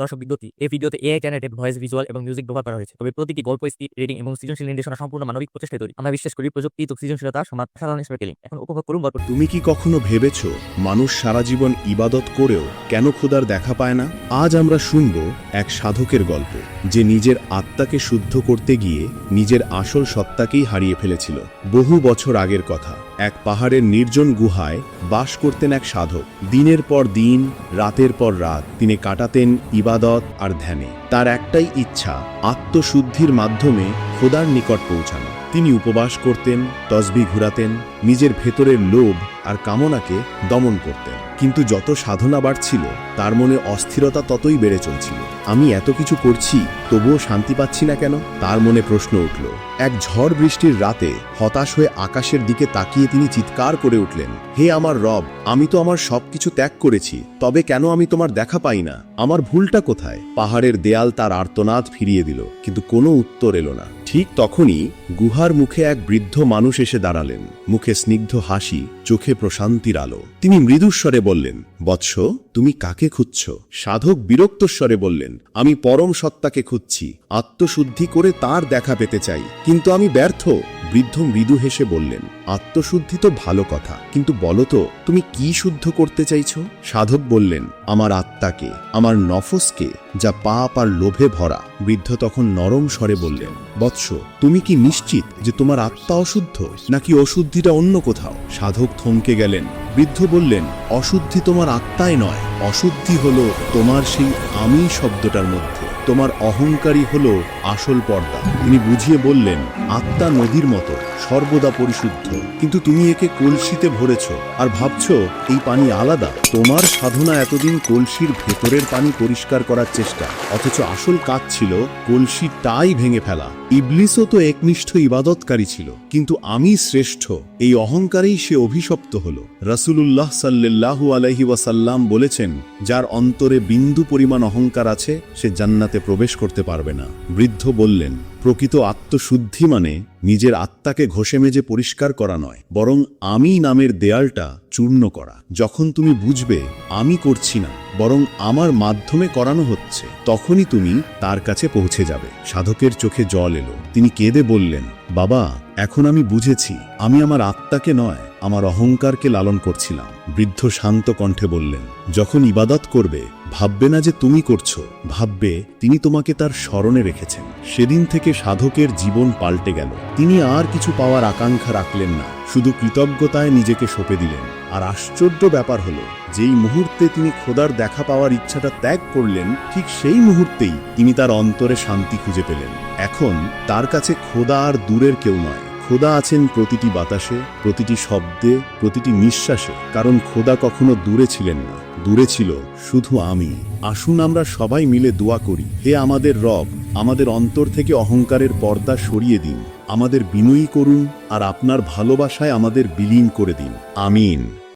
দর্শক বিজ্ঞপ্তি, এই ভিডিওতে এআই জেনারেটেড ভয়েস ভিজুয়াল এবং মিউজিক ব্যবহার করা হয়েছে। তবে প্রতিটি গল্প স্ক্রিপ্ট রিডিং এবং সৃজনশীল নির্দেশনা সম্পূর্ণ মানবিক প্রচেষ্টায় তৈরি। আমরা বিশ্বাস করি, প্রযুক্তি তো সৃজনশীলতা, সমাজ সাধারণ স্টোরিটেলিং এখন উপভোগ করুন গল্প তুমি কি কখনো ভেবেছ, মানুষ সারা জীবন ইবাদত করেও কেন খোদার দেখা পায় না? আজ আমরা শুনব এক সাধকের গল্প, যে নিজের আত্মাকে শুদ্ধ করতে গিয়ে নিজের আসল সত্তাকেই হারিয়ে ফেলেছিল। বহু বছর আগের কথা। এক পাহাড়ের নির্জন গুহায় বাস করতেন এক সাধক। দিনের পর দিন, রাতের পর রাত তিনি কাটাতেন ইবাদত আর ধ্যানে। তার একটাই ইচ্ছা, আত্মশুদ্ধির মাধ্যমে খোদার নিকট পৌঁছানো। তিনি উপবাস করতেন, তসবি ঘুরাতেন, নিজের ভেতরের লোভ আর কামনাকে দমন করতেন। কিন্তু যত সাধনা বাড়ছিল, তার মনে অস্থিরতা ততই বেড়ে চলছিল। আমি এত কিছু করছি, তবুও শান্তি পাচ্ছি না কেন? তার মনে প্রশ্ন উঠল। এক ঝড় বৃষ্টির রাতে হতাশ হয়ে আকাশের দিকে তাকিয়ে তিনি চিৎকার করে উঠলেন, হে আমার রব, আমি তো আমার সবকিছু ত্যাগ করেছি, তবে কেন আমি তোমার দেখা পাই না? আমার ভুলটা কোথায়? পাহাড়ের দেয়াল তার আর্তনাদ ফিরিয়ে দিল, কিন্তু কোনো উত্তর এলো না। ঠিক তখনই গুহার মুখে এক বৃদ্ধ মানুষ এসে দাঁড়ালেন। মুখে স্নিগ্ধ হাসি, চোখে প্রশান্তির আলো। তিনি মৃদুস্বরে বললেন, বৎস, তুমি কাকে খুঁজছ? সাধক বিরক্তস্বরে বললেন, আমি পরম সত্তাকে খুঁজছি। আত্মশুদ্ধি করে তার দেখা পেতে চাই। কিন্তু আমি ব্যর্থ। বৃদ্ধ মৃদু হেসে বললেন, আত্মশুদ্ধি তো ভালো কথা, কিন্তু বলো তো, তুমি কি শুদ্ধ করতে চাইছ? সাধক বললেন, আমার আত্মাকে, আমার নফসকে, যা পাপ আর লোভে ভরা। বৃদ্ধ তখন নরম স্বরে বললেন, বৎস, তুমি কি নিশ্চিত যে তোমার আত্মা অশুদ্ধ, নাকি অশুদ্ধিটা অন্য কোথাও? সাধক থমকে গেলেন, বৃদ্ধ বললেন, অশুদ্ধি তোমার আত্মায় নয়, অশুদ্ধি হলো তোমার সেই আমি শব্দটার মধ্যে। তোমার অহংকারী হলো আসল পর্দা। তিনি বুঝিয়ে বললেন, আত্মা নদীর মতো, সর্বদা পরিশুদ্ধ। কিন্তু তুমি একে কলসিতে ভরেছ আর ভাবছ, এই পানি আলাদা। তোমার সাধনা এতদিন কলসির ভেতরের পানি পরিষ্কার করার চেষ্টা। অথচ আসল কাজ ছিল কলসি তাই ভেঙে ফেলা। ইবলিসও তো একনিষ্ঠ ইবাদতকারী ছিল। কিন্তু আমি শ্রেষ্ঠ, এই অহংকারেই সে অভিশপ্ত হল। রাসূলুল্লাহ সাল্লাল্লাহু আলাইহি ওয়াসাল্লাম বলেছেন, যার অন্তরে বিন্দু পরিমাণ অহংকার আছে, সে জান্নাতে প্রবেশ করতে পারবে না। বৃদ্ধ বললেন, প্রকৃত আত্মশুদ্ধি মানে নিজের আত্মাকে ঘষে মেজে পরিষ্কার করা নয়, বরং আমি নামের দেয়ালটা চূর্ণ করা। যখন তুমি বুঝবে, আমি করছি না, বরং আমার মাধ্যমে করানো হচ্ছে, তখনই তুমি তার কাছে পৌঁছে যাবে। সাধকের চোখে জল এলো। তিনি কেঁদে বললেন, বাবা, এখন আমি বুঝেছি, আমি আমার আত্মাকে নয় আমার অহংকারকে লালন করছিলাম। বৃদ্ধ শান্ত কণ্ঠে বললেন, যখন ইবাদত করবে, ভাববে না যে তুমি করছ। ভাববে, তিনি তোমাকে তার স্মরণে রেখেছেন। সেদিন থেকে সাধকের জীবন পাল্টে গেল। তিনি আর কিছু পাওয়ার আকাঙ্ক্ষা রাখলেন না। শুধু কৃতজ্ঞতায় নিজেকে সঁপে দিলেন। আর আশ্চর্য ব্যাপার হলো, যেই মুহূর্তে তিনি খোদার দেখা পাওয়ার ইচ্ছাটা ত্যাগ করলেন, ঠিক সেই মুহূর্তেই তিনি তার অন্তরে শান্তি খুঁজে পেলেন। এখন তার কাছে খোদা আর দূরের কেউ নয়। খোদা আছেন প্রতিটি বাতাসে, প্রতিটি শব্দে, প্রতিটি নিঃশ্বাসে। কারণ খোদা কখনো দূরে ছিলেন না। দূরে ছিল শুধু আমি। আসুন আমরা সবাই মিলে দোয়া করি, হে আমাদের রব, আমাদের অন্তর থেকে অহংকারের পর্দা সরিয়ে দিন। আমাদের বিনয়ী করুন আর আপনার ভালোবাসায় আমাদের বিলীন করে দিন। আমিন।